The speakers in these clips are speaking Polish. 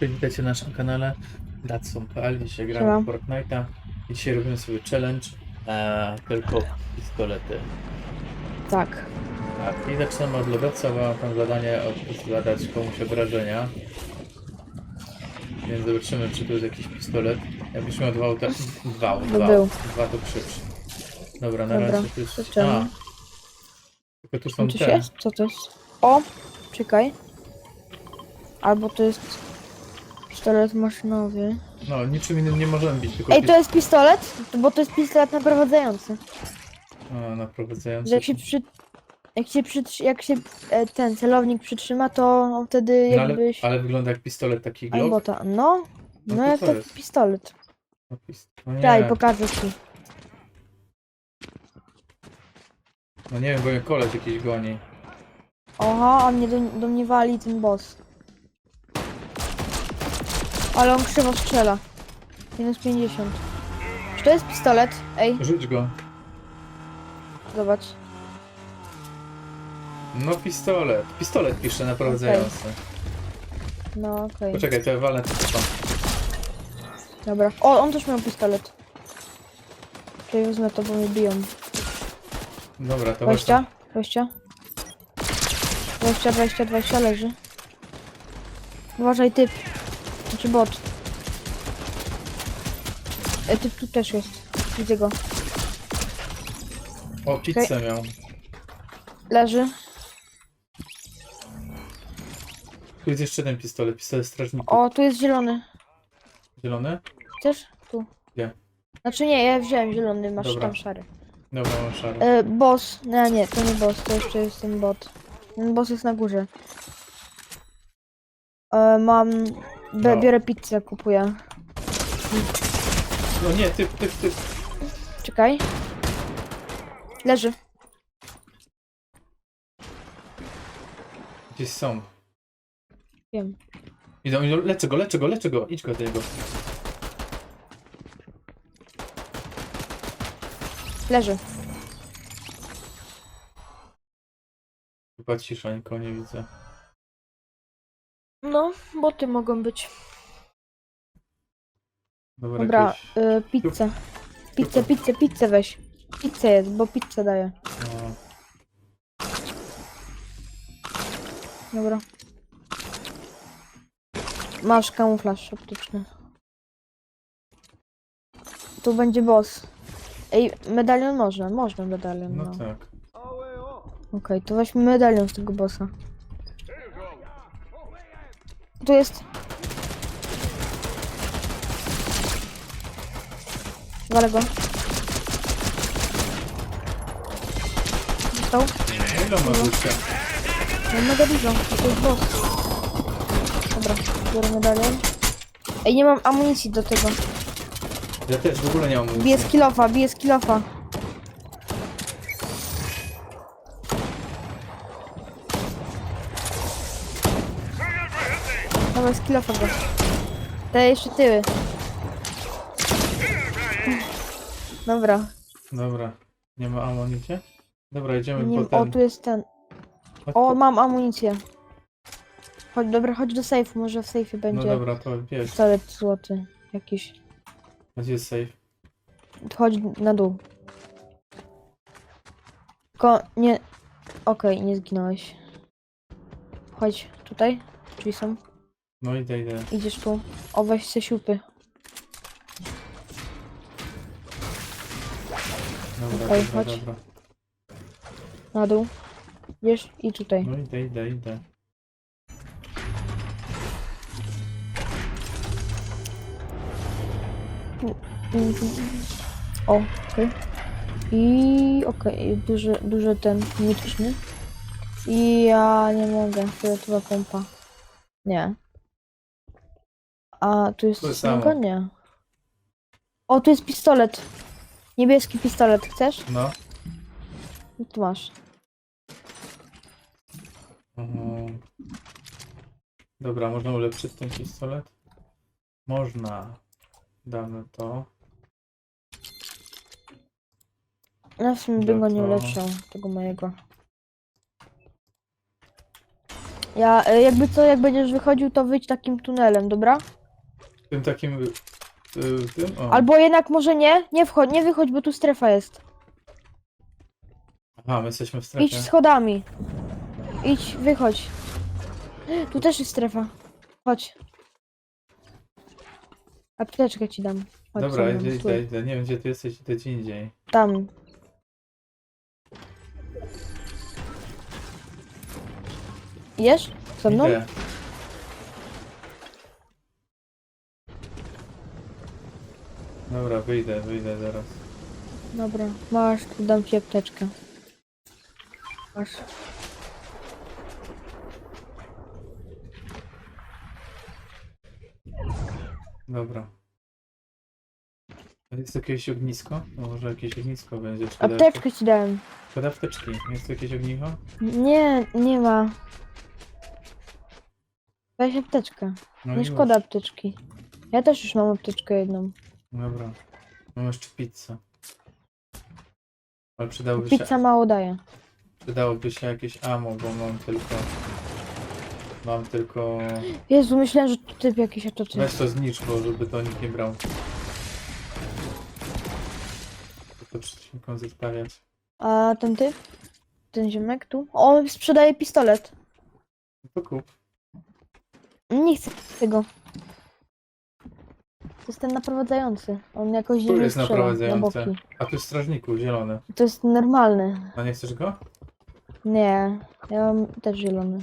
Witajcie na naszym kanale Datsun.pl. Dzisiaj gramy w Fortnite'a i dzisiaj robimy sobie challenge e, tylko pistolety. Tak. Tak, i zaczynamy od lodowca, bo mam tam zadanie od- zadać komuś obrażenia. Więc zobaczymy, czy tu jest jakiś pistolet. Jakbyś miał dwa, auta... dwa, No dwa, był. dwa to krzycz. Dobra, na Dobra, razie tu jest... zaczynamy. A, tylko tu są Coś te. jest? Co to jest? O! Czekaj. Albo to jest pistolet maszynowy. No, niczym innym nie możemy bić, tylko Ej, to jest pistolet? Bo to jest pistolet naprowadzający. A, naprowadzający. Że jak się przy... Jak się, przytrzy... jak się e, ten celownik przytrzyma, to on wtedy No, ale, jakbyś... ale wygląda jak pistolet taki Albo Glock. to... No, No no, to jak co taki jest? pistolet. No, pist- No Daj, nie, pokażę ci. no nie wiem, bo mnie koleś jakiś goni. Oha, a mnie do, do mnie wali ten boss. Ale on krzywo strzela. Minus 50. Czy to jest pistolet? Ej, Rzuć go. zobacz. No pistolet. Pistolet pisze naprowadzający. No okej. Poczekaj, to ja walnę to. Dobra. O, on też miał pistolet. Czyli wezmę to, bo mnie biją. Dobra, to chodź 20? 20? 20, 20, 20 leży. Uważaj typ. Znaczy bot. E, typ tu też jest. Widzę go. O, pizzę miał. Leży. Tu jest jeszcze jeden pistolet, pistolet strażników. O, tu jest zielony. Zielony? Chcesz? Tu. Gdzie? Znaczy nie, ja wziąłem zielony, masz Dobra. tam szary. Dobra, mam szary. E, boss. Nie, nie, to nie boss, to jeszcze jest ten bot. Ten boss jest na górze. E, mam... Be, No. Biorę pizzę, kupuję. No nie, typ, typ, typ. Czekaj. Leży. Gdzieś są. Wiem. Idą, idą, leczę go, leczę go, leczę go. Idź go do niego. Leży. Chyba cisza, nikogo nie widzę. No, boty mogą być. Dobra, Dobra, y, pizzę. Pizzę, pizzę, pizzę weź. Pizzę jest, bo pizzę daje. No, Dobra. Masz kamuflaż optyczny. Tu będzie boss. Ej, medalion można, można medalion, no no. tak. Okej, to weźmy medalion z tego bossa. Tu jest. Walę go. Został? No ile ma życia? No mega dużo, to jest boss. Dobra, biorę medalion. Ej, nie mam amunicji do tego. Ja też w ogóle nie mam Bije amunicji. z kilofa, bije z kilofa. Dawaj z kilofa go. Te jeszcze tyły. Dobra. Dobra. Nie ma amunicji? Dobra, idziemy Nie, po o, ten... tu jest ten. Chodź O, po- mam amunicję. Chodź, dobra, chodź do sejfu, może w sejfie No będzie dobra, to wiesz. pistolet złoty jakiś. Gdzie jest safe? Chodź na dół. Tylko nie... Okej, nie zginąłeś. Chodź tutaj. Drzwi są. No idę, idę. Idziesz tu. O, weź se siupy. Dobra, Okej, dobra, chodź. dobra. Na dół. Idziesz i tutaj. No idę, idę, idę. O, okej. I okej, duży, duży ten mityczny. I ja nie mogę. Fioletowa pompa. Nie. A tu jest To samo. Nie. O, tu jest pistolet. Niebieski pistolet. Chcesz? No. No tu masz. Mhm. Dobra, można ulepszyć ten pistolet? Można. Damy to. Ja w sumie bym go nie to- ulepszał, tego mojego. Ja, e, jakby co, jak będziesz wychodził, to wyjdź takim tunelem, dobra? Tym takim... y, tym? O. Albo jednak może nie, nie wchodź, nie wychodź, bo tu strefa jest. Aha, my jesteśmy w Idź strefie. schodami. Idź, wychodź. Tu też jest strefa. Chodź. Apteczkę ci dam. Chodź Dobra, ze mną, idę, stój. idę, idę. Nie wiem gdzie ty jesteś, idę gdzie indziej. Tam. Jesz? Ze mną? Idę. Dobra, wyjdę, wyjdę zaraz. Dobra, masz, tu dam ci apteczkę. Masz. Dobra. Jest jakieś ognisko? No może jakieś ognisko będzie. Czy da- Apteczkę ci dałem. Szkoda apteczki. Jest tu jakieś ognicho? Nie, nie ma. Weź apteczkę. No Nie szkoda apteczki. Ja też już mam apteczkę jedną. Dobra. Mam jeszcze pizzę. Ale przydałoby się, Pizza mało daje. przydałoby się jakieś ammo, bo mam tylko... Mam tylko... Jezu, myślałem, że to typ jakiś, a to ty. Weź to znicz, bo żeby to nikt nie brał. To przeciwnikom zostawiać. A ten typ? Ten ziomek tu? O, on sprzedaje pistolet. No to kup. Nie chcę tego. To jest ten naprowadzający. On jakoś Tu jest strzela na naprowadzający. boki. A tu jest strażniku, zielony. To jest normalny. A nie chcesz go? Nie, ja mam też zielony.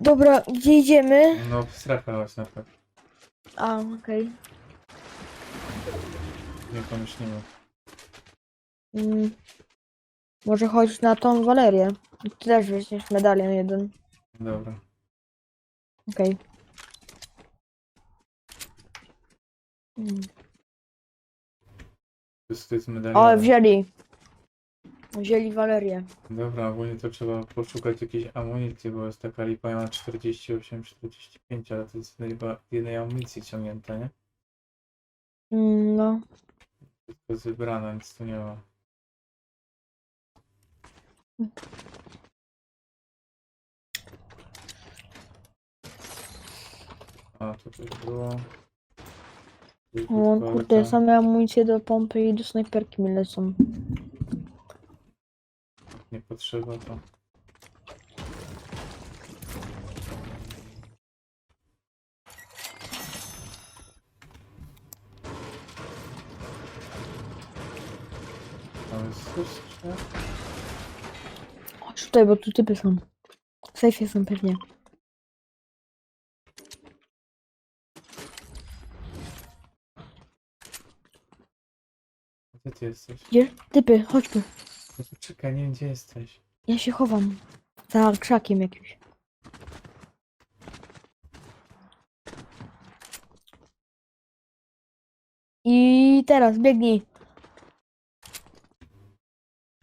Dobra, gdzie idziemy? No w strefę właśnie tak. A, okej. Nie pomyślimy. Mm. Może chodź na tą Walerię. Ty też weźmiesz medalion jeden. Dobra. Okej. Mm. To jest, O, medalion. wzięli. Wzięli Walerię. Dobra, ogólnie to trzeba poszukać jakiejś amunicji, bo jest taka lipa, ja mam 48-45, ale to jest chyba jednej amunicji ciągnięta, nie? Mm, no. Wszystko jest wybrane, nic tu nie ma. A, to też było. O kurde, same amunicje do pompy i do snajperki mi lecą. Nie potrzeba to. Jest jeszcze. Chodź tutaj, bo tu typy są. W sejfie są pewnie. Gdzie ty jesteś? Gdzie? Typy, chodź tu. No to Czekaj, nie wiem gdzie jesteś. Ja się chowam. Za krzakiem jakimś. I teraz biegnij.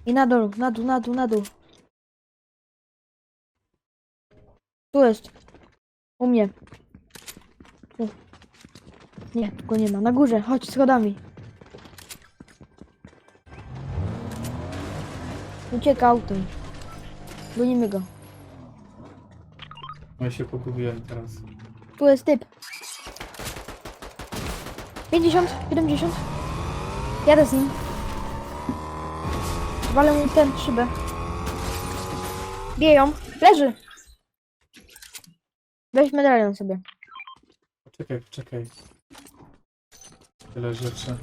I na dół, na dół, na dół, na dół. Tu jest. U mnie. Tu. Nie, go nie ma. Na górze, chodź schodami. Ucieka autem. Gonimy go. No ja się pogubiłem teraz. Tu jest typ. 50, 70. Jadę z nim. Walę mu ten szybę. Bieją. Leży. Weź medalion sobie. Poczekaj, poczekaj. Tyle rzeczy.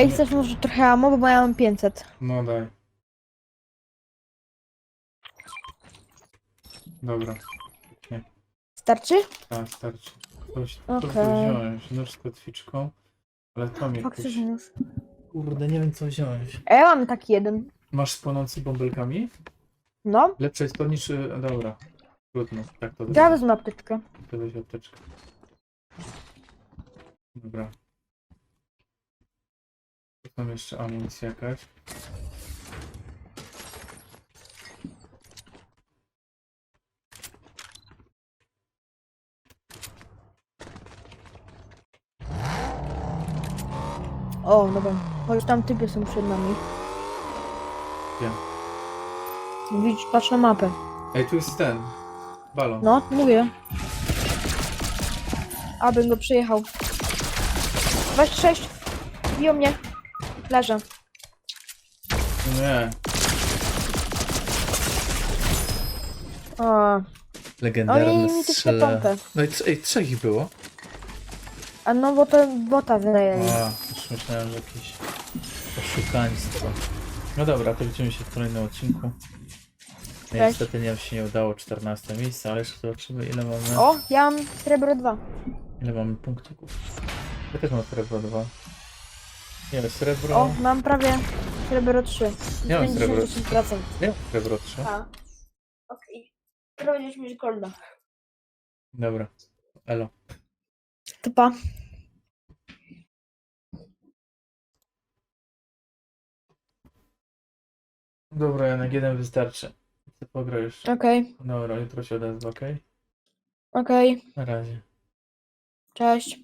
Ej, chcesz może trochę ammo, bo ja mam 500. No daj. Dobra, Starczy? tak, starczy. Coś okay. Okej. wziąć, nóż z kotwiczką. Ale to mi. Faktycznie już. Kurde, nie wiem co wziąć. A ja mam taki jeden. Masz z płonący bąbelkami? No. Lepsze jest to niż... y, Dobra. Trudno, tak to Ja wezmę apteczkę. To weź apteczkę. Dobra. Tu Tam jeszcze amunicja jakaś. O, dobra. Chodź, tam typy są przed nami. Gdzie? Widzisz, patrz na mapę. Ej, tu jest ten. Balon. No, mówię. Abym go przyjechał. 26. Biją mnie. Leżę. Nie. A, Legendarny oni mi tylko pompę. No i trz- ej, trzech ich było. A no bo to bota wynajęli. A, już myślałem, że jakieś oszukaństwo. No dobra, to widzimy się w kolejnym odcinku. Cześć. Niestety nie się nie udało 14 miejsce, ale jeszcze zobaczymy ile mamy, O, ja mam srebro 2. ile mamy punkcików. Ja też mam srebro 2. Nie, srebro... O, mam prawie srebro 3. Nie mam srebro. 10%. Nie, mam srebro 3. A. Okej. Teraz będziesz mieć golda. Dobra. Elo. To pa. Dobra, Janek, jeden wystarczy. Ty pograj jeszcze. Okej, Dobra, jutro się odezwę, okej? okej. Na razie. Cześć.